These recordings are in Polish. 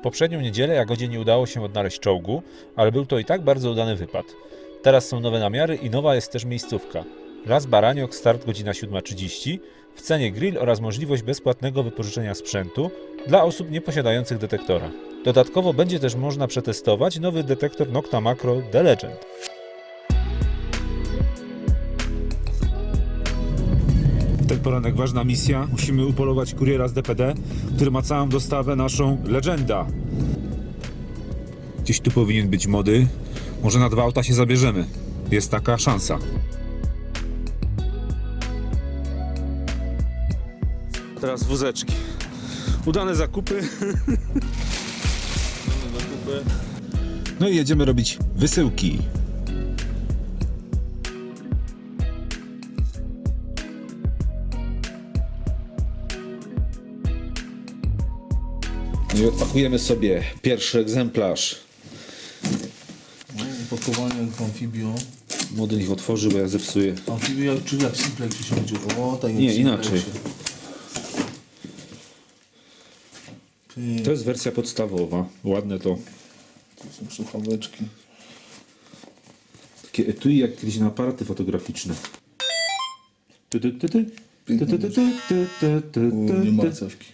W poprzednią niedzielę Jagodzie nie udało się odnaleźć czołgu, ale był to i tak bardzo udany wypad. Teraz są nowe namiary i nowa jest też miejscówka. Las Baraniok, start godzina 7.30, w cenie grill oraz możliwość bezpłatnego wypożyczenia sprzętu dla osób nieposiadających detektora. Dodatkowo będzie też można przetestować nowy detektor Nocta Macro The Legend. Ten poranek ważna misja. Musimy upolować kuriera z DPD, który ma całą dostawę naszą Legenda. Gdzieś tu powinien być mody. Może na dwa auta się zabierzemy. Jest taka szansa. Teraz wózeczki. Udane zakupy. No i jedziemy robić wysyłki. No i odpakujemy sobie pierwszy egzemplarz. Opakowanie jak amfibio. Młody niech otworzy, bo ja zepsuję. Amfibio jak, czy jak Simplexie się będzie. O, tak Nie, inaczej. Ty, To jest wersja podstawowa. Ładne to. to są słuchaweczki. Takie etui jak kiedyś na aparaty fotograficzne. Ty, ty, ty, ty. Ty, ty, ty, ty, ty, ty, ty, U, nie ty, ma ty. cewki.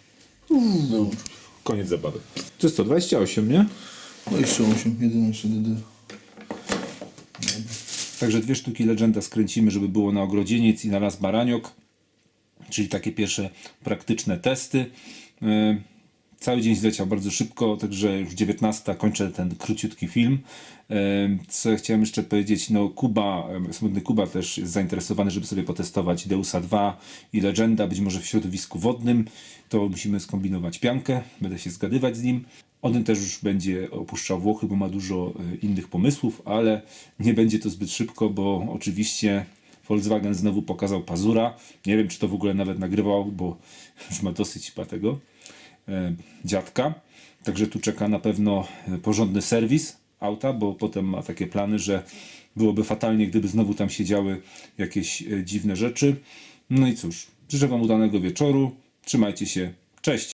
Koniec zabawy. To jest to 28, nie? 28, 11 DD. Także dwie sztuki Legenda skręcimy, żeby było na ogrodzieniec i na las Baraniok. Czyli takie pierwsze praktyczne testy. Cały dzień zleciał bardzo szybko, także już 19 kończę ten króciutki film. Co chciałem jeszcze powiedzieć, no Kuba, smutny Kuba też jest zainteresowany, żeby sobie potestować Deusa 2 i Legenda, być może w środowisku wodnym. To musimy skombinować piankę, będę się zgadywać z nim. On też już będzie opuszczał Włochy, bo ma dużo y, innych pomysłów, ale nie będzie to zbyt szybko, bo oczywiście Volkswagen znowu pokazał pazura. Nie wiem, czy to w ogóle nawet nagrywał, bo już ma dosyć chyba tego e, dziadka. Także tu czeka na pewno e, porządny serwis auta, bo potem ma takie plany, że byłoby fatalnie, gdyby znowu tam się działy jakieś e, dziwne rzeczy. No i cóż, życzę Wam udanego wieczoru. Trzymajcie się. Cześć!